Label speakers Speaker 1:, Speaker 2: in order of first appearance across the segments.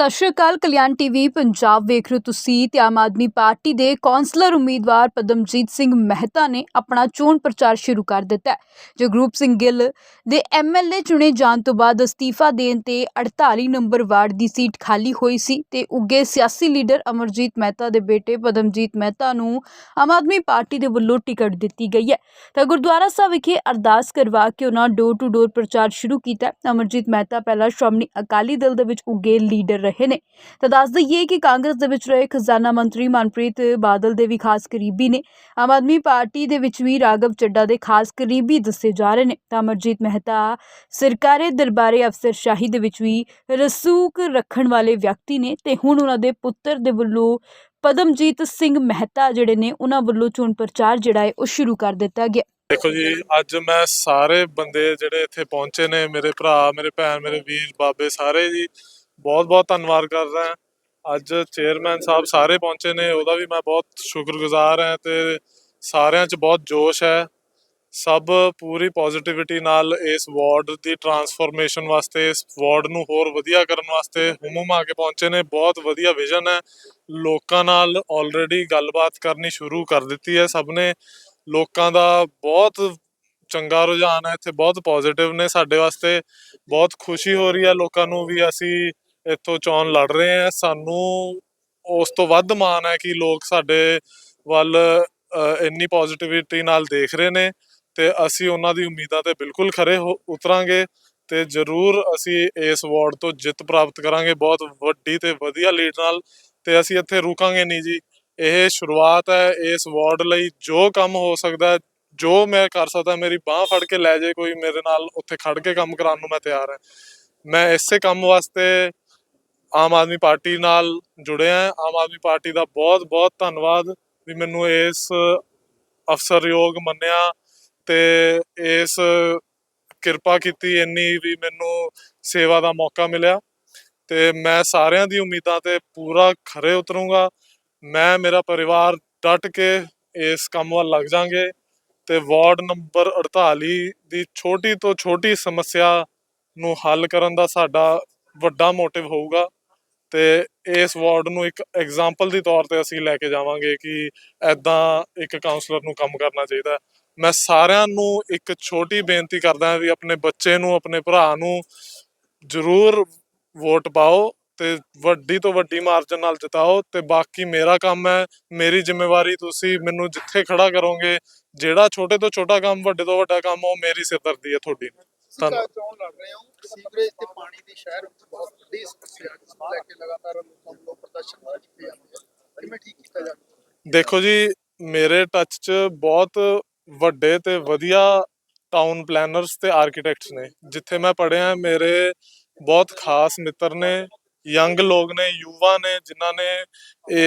Speaker 1: ਸਤਿ ਸ਼੍ਰੀ ਅਕਾਲ, ਕਲਿਆਣ ਟੀਵੀ, ਪੰਜਾਬ ਵੇਖ ਰਹੇ ਹੋ ਤੁਸੀਂ ਤੇ ਆਮ ਆਦਮੀ ਪਾਰਟੀ ਦੇ ਕੌਂਸਲਰ ਉਮੀਦਵਾਰ ਪਦਮਜੀਤ ਸਿੰਘ ਮਹਿਤਾ ਨੇ ਆਪਣਾ ਚੋਣ ਪ੍ਰਚਾਰ ਸ਼ੁਰੂ ਕਰ ਦਿੱਤਾ ਹੈ। ਜਗਰੂਪ ਸਿੰਘ ਗਿੱਲ ਦੇ ਐਮਐਲਏ ਚੁਣੇ ਜਾਣ ਤੋਂ ਬਾਅਦ ਅਸਤੀਫਾ ਦੇਣ ਤੇ 48 ਨੰਬਰ ਵਾਰਡ ਦੀ ਸੀਟ ਖਾਲੀ ਹੋਈ ਸੀ ਤੇ ਉੱਗੇ ਸਿਆਸੀ ਲੀਡਰ ਅਮਰਜੀਤ ਮਹਿਤਾ ਦੇ ਬੇਟੇ ਪਦਮਜੀਤ ਮਹਿਤਾ ਨੂੰ ਆਮ ਆਦਮੀ ਪਾਰਟੀ ਦੇ ਵੱਲੋਂ ਟਿਕਟ ਦਿੱਤੀ ਗਈ ਹੈ। ਤਾਂ ਗੁਰਦੁਆਰਾ ਸਾਹਿਬ ਵਿਖੇ ਅਰਦਾਸ ਕਰਵਾ ਕੇ ਉਹਨਾਂ ਡੋਰ ਟੂ ਡੋਰ ਪ੍ਰਚਾਰ ਸ਼ੁਰੂ ਕੀਤਾ। ਅਮਰਜੀਤ ਮਹਿਤਾ ਪਹਿਲਾਂ ਸ਼੍ਰੋਮਣੀ ਅਕਾਲੀ ਦਲ ਦੇ ਵਿੱਚ ਉੱਗੇ ਲੀਡਰ ਰਹੇ ਨੇ। ਤਾਂ ਦੱਸ ਦਈਏ ਕਿ ਕਾਂਗਰਸ ਦੇ ਵਿੱਚ ਰਹੇ ਖਜ਼ਾਨਾ ਮੰਤਰੀ ਮਨਪ੍ਰੀਤ ਬਾਦਲ ਦੇ ਵੀ ਖਾਸ ਕਰੀਬੀ ਨੇ। ਆਮ ਆਦਮੀ ਪਾਰਟੀ ਦੇ ਵਿੱਚ ਵੀ ਰਾਘਵ ਚੱਡਾ ਦੇ ਖਾਸ ਕਰੀਬੀ ਦੱਸੇ ਜਾ ਰਹੇ ਨੇ। ਤਾਂ ਅਮਰਜੀਤ ਮਹਿਤਾ ਸਰਕਾਰੀ ਦਰਬਾਰੇ ਅਫਸਰਸ਼ਾਹੀ ਦੇ ਵਿੱਚ ਵੀ ਰਸੂਕ ਰੱਖਣ ਵਾਲੇ ਵਿਅਕਤੀ ਨੇ ਤੇ ਹੁਣ ਉਹਨਾਂ ਦੇ ਪੁੱਤਰ ਦੇ ਵੱਲੋਂ ਪਦਮਜੀਤ ਸਿੰਘ ਮਹਿਤਾ ਜਿਹੜੇ ਨੇ ਉਹਨਾਂ ਵੱਲੋਂ ਚੋਣ ਪ੍ਰਚਾਰ ਜਿਹੜਾ ਹੈ ਉਹ ਸ਼ੁਰੂ ਕਰ ਦਿੱਤਾ ਗਿਆ।
Speaker 2: ਦੇਖੋ ਜੀ, ਅੱਜ ਮੈਂ ਸਾਰੇ ਬੰਦੇ ਜਿਹੜੇ ਇੱਥੇ ਪਹੁੰਚੇ ਨੇ, ਮੇਰੇ ਭਰਾ, ਮੇਰੇ ਭੈਣ, ਮੇਰੇ ਵੀਰ, ਬਾਬੇ ਸਾਰੇ ਜੀ ਬਹੁਤ ਬਹੁਤ ਧੰਨਵਾਦ ਕਰਦਾ ਹਾਂ। ਅੱਜ ਚੇਅਰਮੈਨ ਸਾਹਿਬ ਸਾਰੇ ਪਹੁੰਚੇ ਨੇ, ਉਹਦਾ ਵੀ ਮੈਂ ਬਹੁਤ ਸ਼ੁਕਰਗੁਜ਼ਾਰ ਹਾਂ ਤੇ ਸਾਰਿਆਂ 'ਚ ਬਹੁਤ ਜੋਸ਼ ਹੈ। ਸਭ ਪੂਰੀ ਪੋਜ਼ਿਟਿਵਿਟੀ ਨਾਲ ਇਸ ਵਾਰਡ ਦੀ ਟਰਾਂਸਫਰਮੇਸ਼ਨ ਵਾਸਤੇ, ਇਸ ਵਾਰਡ ਨੂੰ ਹੋਰ ਵਧੀਆ ਕਰਨ ਵਾਸਤੇ ਹੁਮਮ ਆ ਕੇ ਪਹੁੰਚੇ ਨੇ। ਬਹੁਤ ਵਧੀਆ ਵਿਜ਼ਨ ਹੈ। ਲੋਕਾਂ ਨਾਲ ਆਲਰੇਡੀ ਗੱਲਬਾਤ ਕਰਨੀ ਸ਼ੁਰੂ ਕਰ ਦਿੱਤੀ ਹੈ ਸਭ ਨੇ। ਲੋਕਾਂ ਦਾ ਬਹੁਤ ਚੰਗਾ ਰੁਝਾਨ ਹੈ, ਇੱਥੇ ਬਹੁਤ ਪੋਜ਼ਿਟਿਵ ਨੇ ਸਾਡੇ ਵਾਸਤੇ। ਬਹੁਤ ਖੁਸ਼ੀ ਹੋ ਰਹੀ ਹੈ ਲੋਕਾਂ ਨੂੰ ਵੀ ਅਸੀਂ ਇੱਥੋਂ ਚੋਣ ਲੜ ਰਹੇ ਹਾਂ ਸਾਨੂੰ ਉਸ ਤੋਂ ਵੱਧ ਮਾਣ ਹੈ ਕਿ ਲੋਕ ਸਾਡੇ ਵੱਲ ਇੰਨੀ ਪੋਜ਼ਿਟਿਵਿਟੀ ਨਾਲ ਦੇਖ ਰਹੇ ਨੇ ਤੇ ਅਸੀਂ ਉਹਨਾਂ ਦੀ ਉਮੀਦਾਂ ਤੇ ਬਿਲਕੁਲ ਖਰੇ ਹੋ- ਉਤਰਾਂਗੇ ਤੇ ਜ਼ਰੂਰ ਅਸੀਂ ਇਸ ਵਾਰਡ ਤੋਂ ਜਿੱਤ ਪ੍ਰਾਪਤ ਕਰਾਂਗੇ। ਬਹੁਤ ਵੱਡੀ ਤੇ ਵਧੀਆ ਲੀਡ ਨਾਲ ਤੇ ਅਸੀਂ ਇੱਥੇ ਰੁਕਾਂਗੇ ਨਹੀਂ ਜੀ। ਇਹ ਸ਼ੁਰੂਆਤ ਹੈ। ਇਸ ਵਾਰਡ ਲਈ ਜੋ ਕੰਮ ਹੋ ਸਕਦਾ ਜੋ ਮੈਂ ਕਰ ਸਕਦਾ, ਮੇਰੀ ਬਾਹ ਫੜ ਕੇ ਲੈ ਜੇ ਕੋਈ ਮੇਰੇ ਨਾਲ ਉੱਥੇ ਖੜ ਕੇ ਕੰਮ ਕਰਾਉਣ ਨੂੰ ਮੈਂ ਤਿਆਰ ਹਾਂ। ਮੈਂ ਇਸੇ ਕੰਮ ਵਾਸਤੇ ਆਮ ਆਦਮੀ ਪਾਰਟੀ ਨਾਲ ਜੁੜਿਆ ਹਾਂ ਆਮ ਆਦਮੀ ਪਾਰਟੀ ਦਾ ਬਹੁਤ ਬਹੁਤ ਧੰਨਵਾਦ ਵੀ ਮੈਨੂੰ ਇਸ ਅਫਸਰਯੋਗ ਮੰਨਿਆ ਤੇ ਇਸ ਕਿਰਪਾ ਕੀਤੀ ਇੰਨੀ ਵੀ ਮੈਨੂੰ ਸੇਵਾ ਦਾ ਮੌਕਾ ਮਿਲਿਆ। ਤੇ ਮੈਂ ਸਾਰਿਆਂ ਦੀ ਉਮੀਦਾਂ ਤੇ ਪੂਰਾ ਖਰੇ ਉਤਰੂੰਗਾ। ਮੈਂ, ਮੇਰਾ ਪਰਿਵਾਰ ਡਟ ਕੇ ਇਸ ਕੰਮ ਵੱਲ ਲੱਗ ਜਾਾਂਗੇ ਤੇ ਵਾਰਡ ਨੰਬਰ 48 ਦੀ ਛੋਟੀ ਤੋਂ ਛੋਟੀ ਸਮੱਸਿਆ ਨੂੰ ਹੱਲ ਕਰਨ ਦਾ ਸਾਡਾ ਵੱਡਾ ਮੋਟਿਵ ਹੋਊਗਾ। ਤੇ ਇਸ ਵਾਰਡ ਨੂੰ ਇੱਕ ਐਗਜ਼ਾਮਪਲ ਦੀ ਤੌਰ ਤੇ ਅਸੀਂ ਲੈ ਕੇ ਜਾਵਾਂਗੇ ਕਿ ਐਦਾਂ ਇੱਕ ਕਾਉਂਸਲਰ ਨੂੰ ਕੰਮ ਕਰਨਾ ਚਾਹੀਦਾ। ਮੈਂ ਸਾਰਿਆਂ ਨੂੰ ਇੱਕ ਛੋਟੀ ਬੇਨਤੀ ਕਰਦਾ ਹਾਂ ਵੀ ਆਪਣੇ ਬੱਚੇ ਨੂੰ ਆਪਣੇ ਭਰਾ ਨੂੰ ਜ਼ਰੂਰ ਵੋਟ ਪਾਓ ਤੇ ਵੱਡੀ ਤੋਂ ਵੱਡੀ ਮਾਰਜਨ ਨਾਲ ਜਿਤਾਓ ਤੇ ਬਾਕੀ ਮੇਰਾ ਕੰਮ ਹੈ ਮੇਰੀ ਜ਼ਿੰਮੇਵਾਰੀ ਤੁਸੀਂ ਮੈਨੂੰ ਜਿੱਥੇ ਖੜਾ ਕਰੋਗੇ ਜਿਹੜਾ ਛੋਟੇ ਤੋਂ ਛੋਟਾ ਕੰਮ ਵੱਡੇ ਤੋਂ ਵੱਡਾ ਕੰਮ ਉਹ ਮੇਰੀ ਸਿਰਦਰਦੀ ਹੈ ਤੁਹਾਡੀ ਧੰਨਵਾਦ।
Speaker 3: ਚੋਣ ਲੜ ਰਹੇ ਹੋ ਸੀਵਰੇਜ ਤੇ ਪਾਣੀ ਦੀ ਸ਼ਹਿਰ ਬਹੁਤ ਵੱਡੀ ਸਮੱਸਿਆ ਨੂੰ ਲੈ ਕੇ ਲਗਾਤਾਰ ਲੋਕਾਂ ਵੱਲੋਂ ਪ੍ਰਦਰਸ਼ਨ ਕੀਤੇ ਜਾਂਦੇ ਹਨ ਕਿਵੇਂ ਠੀਕ ਕੀਤਾ ਜਾਵੇ
Speaker 2: ਦੇਖੋ ਜੀ, ਮੇਰੇ ਟੱਚ 'ਚ ਬਹੁਤ ਵੱਡੇ ਤੇ ਵਧੀਆ ਟਾਊਨ ਪਲੈਨਰਸ ਤੇ ਆਰਕੀਟੈਕਟਸ ਨੇ। ਜਿੱਥੇ ਮੈਂ ਪੜਿਆ ਮੇਰੇ ਬਹੁਤ ਖਾਸ ਮਿੱਤਰ ਨੇ ਯੰਗ ਲੋਕ ਨੇ, ਯੂਵਾ ਨੇ, ਜਿਨ੍ਹਾਂ ਨੇ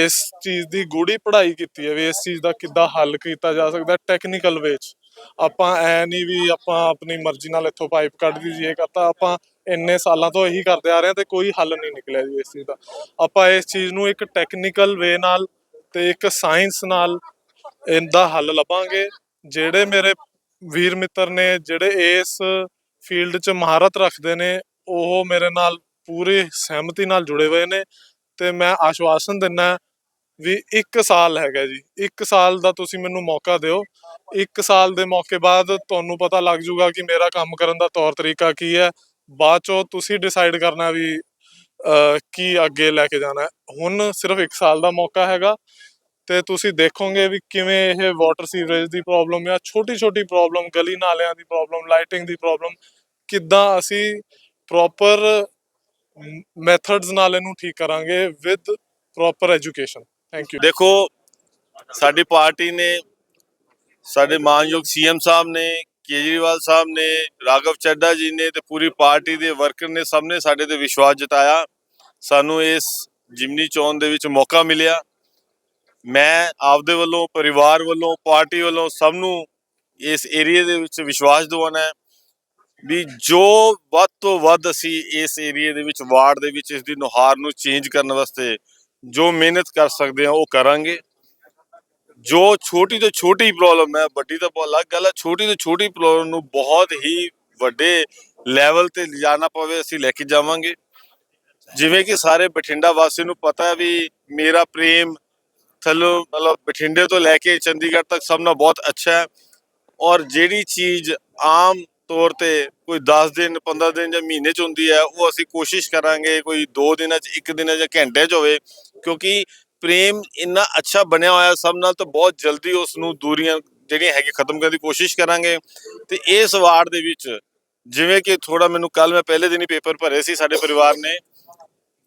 Speaker 2: ਇਸ ਚੀਜ਼ ਦੀ ਗੂੜੀ ਪੜ੍ਹਾਈ ਕੀਤੀ ਹੈ ਵੀ ਇਸ ਚੀਜ਼ ਦਾ ਕਿੱਦਾਂ ਹੱਲ ਕੀਤਾ ਜਾ ਸਕਦਾ ਟੈਕਨੀਕਲ ਵੇਚ ਆਪਾਂ ਐ ਨਹੀਂ ਵੀ ਆਪਾਂ ਆਪਣੀ ਮਰਜ਼ੀ ਨਾਲ ਇੱਥੋਂ ਪਾਈਪ ਕੱਢ ਦੀ ਇਹ ਕਰਤਾ, ਆਪਾਂ ਇੰਨੇ ਸਾਲਾਂ ਤੋਂ ਇਹੀ ਕਰਦੇ ਆ ਰਹੇ ਹਾਂ ਤੇ ਕੋਈ ਹੱਲ ਨਹੀਂ ਨਿਕਲਿਆ ਜੀ ਇਸ ਚੀਜ਼ ਦਾ। ਆਪਾਂ ਇਸ ਚੀਜ਼ ਨੂੰ ਇੱਕ ਟੈਕਨੀਕਲ ਵੇ ਨਾਲ ਤੇ ਇੱਕ ਸਾਇੰਸ ਨਾਲ ਇਹਦਾ ਹੱਲ ਲੱਭਾਂਗੇ। ਜਿਹੜੇ ਮੇਰੇ ਵੀਰ ਮਿੱਤਰ ਨੇ, ਜਿਹੜੇ ਇਸ ਫੀਲਡ 'ਚ ਮਹਾਰਤ ਰੱਖਦੇ ਨੇ, ਉਹ ਮੇਰੇ ਨਾਲ ਪੂਰੀ ਸਹਿਮਤੀ ਨਾਲ ਜੁੜੇ ਹੋਏ ਨੇ ਤੇ ਮੈਂ ਆਸ਼ਵਾਸਨ ਦਿੰਦਾ ਵੀ 1 ਸਾਲ ਹੈਗਾ ਜੀ। 1 ਸਾਲ ਦਾ ਤੁਸੀਂ ਮੈਨੂੰ ਮੌਕਾ ਦਿਓ। 1 ਸਾਲ ਦੇ ਮੌਕੇ ਬਾਅਦ ਤੁਹਾਨੂੰ ਪਤਾ ਲੱਗ ਜਾਊਗਾ ਕਿ ਮੇਰਾ ਕੰਮ ਕਰਨ ਦਾ ਤੌਰ ਤਰੀਕਾ ਕੀ ਹੈ। ਬਾਅਦ ਚੋਂ ਤੁਸੀਂ ਡਿਸਾਈਡ ਕਰਨਾ ਵੀ ਕੀ ਅੱਗੇ ਲੈ ਕੇ ਜਾਣਾ। ਹੁਣ ਸਿਰਫ 1 ਸਾਲ ਦਾ ਮੌਕਾ ਹੈਗਾ ਤੇ ਤੁਸੀਂ ਦੇਖੋਗੇ ਵੀ ਕਿਵੇਂ ਇਹ ਵਾਟਰ ਸੀਵਰੇਜ ਦੀ ਪ੍ਰੋਬਲਮ ਜਾਂ ਛੋਟੀ ਛੋਟੀ ਪ੍ਰੋਬਲਮ ਗਲੀ ਨਾਲਿਆਂ ਦੀ ਪ੍ਰੋਬਲਮ ਲਾਈਟਿੰਗ ਦੀ ਪ੍ਰੋਬਲਮ ਕਿੱਦਾਂ ਅਸੀਂ ਪ੍ਰੋਪਰ ਮੈਥਡਸ ਨਾਲ ਇਹਨੂੰ ਠੀਕ ਕਰਾਂਗੇ with proper education thank you
Speaker 4: ਦੇਖੋ, ਸਾਡੀ ਪਾਰਟੀ ਨੇ, ਸਾਡੇ ਮਾਨਯੋਗ ਸੀਐਮ ਸਾਹਿਬ ਨੇ, ਕੇਜਰੀਵਾਲ ਸਾਹਿਬ ਨੇ, ਰਾਘਵ ਚੱਡਾ ਜੀ ਨੇ ਤੇ ਪੂਰੀ ਪਾਰਟੀ ਦੇ ਵਰਕਰ ਨੇ ਸਭ ਨੇ ਸਾਡੇ ਤੇ ਵਿਸ਼ਵਾਸ ਜਤਾਇਆ। ਸਾਨੂੰ ਇਸ ਜਿਮਨੀ ਚੋਣ ਦੇ ਵਿੱਚ ਮੌਕਾ ਮਿਲਿਆ। ਮੈਂ ਆਪਦੇ ਵੱਲੋਂ, ਪਰਿਵਾਰ ਵੱਲੋਂ, ਪਾਰਟੀ ਵੱਲੋਂ ਸਭ ਨੂੰ ਇਸ ਏਰੀਆ ਦੇ ਵਿੱਚ ਵਿਸ਼ਵਾਸ ਦਿਵਾਉਣਾ ਹੈ ਵੀ ਜੋ ਵੱਧ ਤੋਂ ਵੱਧ ਅਸੀਂ ਇਸ ਏਰੀਆ ਦੇ ਵਿੱਚ, ਵਾਰਡ ਦੇ ਵਿੱਚ ਇਸ ਦੀ ਨੁਹਾਰ ਨੂੰ ਚੇਂਜ ਕਰਨ ਵਾਸਤੇ ਜੋ ਮਿਹਨਤ ਕਰ ਸਕਦੇ ਆ, ਉਹ ਕਰਾਂਗੇ। ਜੋ ਛੋਟੀ ਤੋਂ ਛੋਟੀ ਪ੍ਰੋਬਲਮ ਹੈ, ਵੱਡੀ ਤਾਂ ਬਹੁਤ ਅਲੱਗ ਗੱਲ ਹੈ, ਛੋਟੀ ਤੋਂ ਛੋਟੀ ਪ੍ਰੋਬਲਮ ਨੂੰ ਬਹੁਤ ਹੀ ਵੱਡੇ ਲੈਵਲ ਤੇ ਲਿਜਾਣਾ ਪਵੇ, ਅਸੀਂ ਲੈ ਕੇ ਜਾਵਾਂਗੇ। ਜਿਵੇਂ ਕਿ ਸਾਰੇ ਬਠਿੰਡਾ ਵਾਸੀ ਨੂੰ ਪਤਾ ਹੈ ਵੀ ਮੇਰਾ ਪ੍ਰੇਮ ਥੱਲੋਂ, ਮਤਲਬ ਬਠਿੰਡੇ ਤੋਂ ਲੈ ਕੇ ਚੰਡੀਗੜ੍ਹ ਤੱਕ ਸਭ ਨਾਲ ਬਹੁਤ ਅੱਛਾ ਹੈ। ਔਰ ਜਿਹੜੀ ਚੀਜ਼ ਆਮ ਤੌਰ ਤੇ ਕੋਈ 10 ਦਿਨ 15 ਦਿਨ ਜਾਂ ਮਹੀਨੇ ਚ ਹੁੰਦੀ ਹੈ, ਉਹ ਅਸੀਂ ਕੋਸ਼ਿਸ਼ ਕਰਾਂਗੇ ਕੋਈ 2 ਦਿਨਾਂ ਚ 1 ਦਿਨ ਜਾਂ ਘੰਟੇ ਚ ਹੋਵੇ, ਕਿਉਂਕਿ ਪ੍ਰੇਮ ਇੰਨਾ ਅੱਛਾ ਬਣਿਆ ਹੋਇਆ, ਸਭ ਨਾਲ ਤਾਂ ਬਹੁਤ ਜਲਦੀ ਉਸ ਨੂੰ ਦੂਰੀਆਂ ਜਿਹੜੀਆਂ ਹੈਗੀ ਖਤਮ ਕਰਨ ਦੀ ਕੋਸ਼ਿਸ਼ ਕਰਾਂਗੇ। ਤੇ ਇਸ ਵਾਰਡ ਦੇ ਵਿੱਚ ਜਿਵੇਂ ਕਿ ਥੋੜਾ ਮੈਨੂੰ ਕੱਲ ਮੈਂ ਪਹਿਲੇ ਦਿਨ ਹੀ ਪੇਪਰ ਭਰੇ ਸੀ ਸਾਡੇ ਪਰਿਵਾਰ ਨੇ,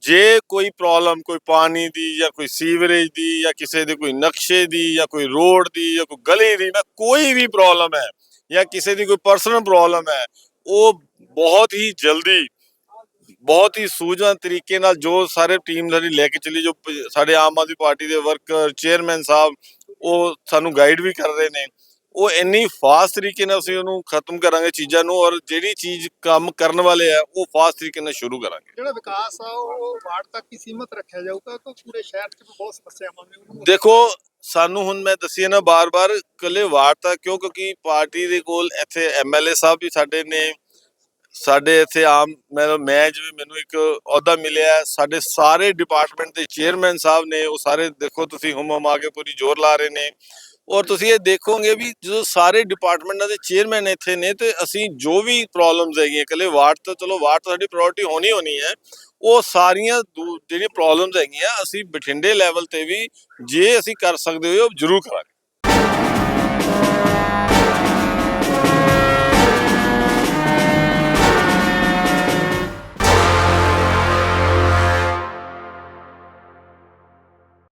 Speaker 4: ਜੇ ਕੋਈ ਪ੍ਰੋਬਲਮ, ਕੋਈ ਪਾਣੀ ਦੀ ਜਾਂ ਕੋਈ ਸੀਵਰੇਜ ਦੀ ਜਾਂ ਕਿਸੇ ਦੇ ਕੋਈ ਨਕਸ਼ੇ ਦੀ ਜਾਂ ਕੋਈ ਰੋਡ ਦੀ ਜਾਂ ਕੋਈ ਗਲੀ ਦੀ ਨਾ ਕੋਈ ਵੀ ਪ੍ਰੋਬਲਮ ਹੈ ਜਾਂ ਕਿਸੇ ਦੀ ਕੋਈ ਪਰਸਨਲ ਪ੍ਰੋਬਲਮ ਹੈ ਉਹ ਬਹੁਤ ਹੀ ਜਲਦੀ ਬਹੁਤ ਹੀ ਸੂਝਵਾਨ ਤਰੀਕੇ ਨਾਲ ਜੋ ਸਾਰੇ ਟੀਮ ਸਾਡੀ ਲੈ ਕੇ ਚੱਲੀ ਜੋ ਸਾਡੇ ਆਮ ਆਦਮੀ ਪਾਰਟੀ ਦੇ ਵਰਕਰ ਚੇਅਰਮੈਨ ਸਾਹਿਬ ਉਹ ਸਾਨੂੰ ਗਾਈਡ ਵੀ ਕਰ ਰਹੇ ਨੇ। ਉਹ ਇੰਨੀ ਫਾਸਟ ਤਰੀਕੇ ਨਾਲ ਅਸੀਂ ਉਹਨੂੰ ਖਤਮ ਕਰਾਂਗੇ ਚੀਜ਼ਾਂ ਨੂੰ ਔਰ ਜਿਹੜੀ ਚੀਜ਼ ਕੰਮ ਕਰਨ ਵਾਲੇ ਆ ਉਹ ਫਾਸਟ ਤਰੀਕੇ ਨਾਲ ਸ਼ੁਰੂ ਕਰਾਂਗੇ।
Speaker 3: ਜਿਹੜਾ ਵਿਕਾਸ ਆ ਉਹ ਵਾਰਡ ਤੱਕ ਹੀ ਸੀਮਤ ਰੱਖਿਆ ਜਾਊਗਾ ਕਿ ਪੂਰੇ ਸ਼ਹਿਰ 'ਚ ਬਹੁਤ ਸਮੱਸਿਆਵਾਂ ਨੇ।
Speaker 4: ਦੇਖੋ ਸਾਨੂੰ ਹੁਣ ਮੈਂ ਦੱਸੀ ਨਾ, ਬਾਰ-ਬਾਰ ਕੱਲੇ ਵਾਰਡ ਤੱਕ ਕਿਉਂ? ਕਿਉਂਕਿ ਪਾਰਟੀ ਦੇ ਕੋਲ ਇੱਥੇ ਐਮਐਲਏ ਸਾਹਿਬ ਵੀ ਸਾਡੇ ਨੇ, ਸਾਡੇ ਇੱਥੇ ਆਮ ਮੈਂ ਮੈਂ ਜਿਵੇਂ ਮੈਨੂੰ ਇੱਕ ਅਹੁਦਾ ਮਿਲਿਆ, ਸਾਡੇ ਸਾਰੇ ਡਿਪਾਰਟਮੈਂਟ ਦੇ ਚੇਅਰਮੈਨ ਸਾਹਿਬ ਨੇ, ਉਹ ਸਾਰੇ ਦੇਖੋ ਤੁਸੀਂ ਹੁਮ ਹੁਮ ਆ ਕੇ ਪੂਰੀ ਜ਼ੋਰ ਲਾ ਰਹੇ ਨੇ। ਔਰ ਤੁਸੀਂ ਇਹ ਦੇਖੋਗੇ ਵੀ ਜਦੋਂ ਸਾਰੇ ਡਿਪਾਰਟਮੈਂਟਾਂ ਦੇ ਚੇਅਰਮੈਨ ਇੱਥੇ ਨੇ ਤੇ ਅਸੀਂ ਜੋ ਵੀ ਪ੍ਰੋਬਲਮਸ ਹੈਗੀਆਂ, ਇਕੱਲੇ ਵਾਰਡ ਤੋਂ ਚਲੋ ਵਾਰਡ ਤੋਂ ਸਾਡੀ ਪ੍ਰਾਇੋਰਟੀ ਹੋਣੀ ਹੋਣੀ ਹੈ, ਉਹ ਸਾਰੀਆਂ ਦੂ- ਜਿਹੜੀਆਂ ਪ੍ਰੋਬਲਮਸ ਹੈਗੀਆਂ, ਅਸੀਂ ਬਠਿੰਡੇ ਲੈਵਲ ਤੇ ਵੀ ਜੇ ਅਸੀਂ ਕਰ ਸਕਦੇ ਹੋ ਉਹ ਜ਼ਰੂਰ ਕਰਾਂਗੇ।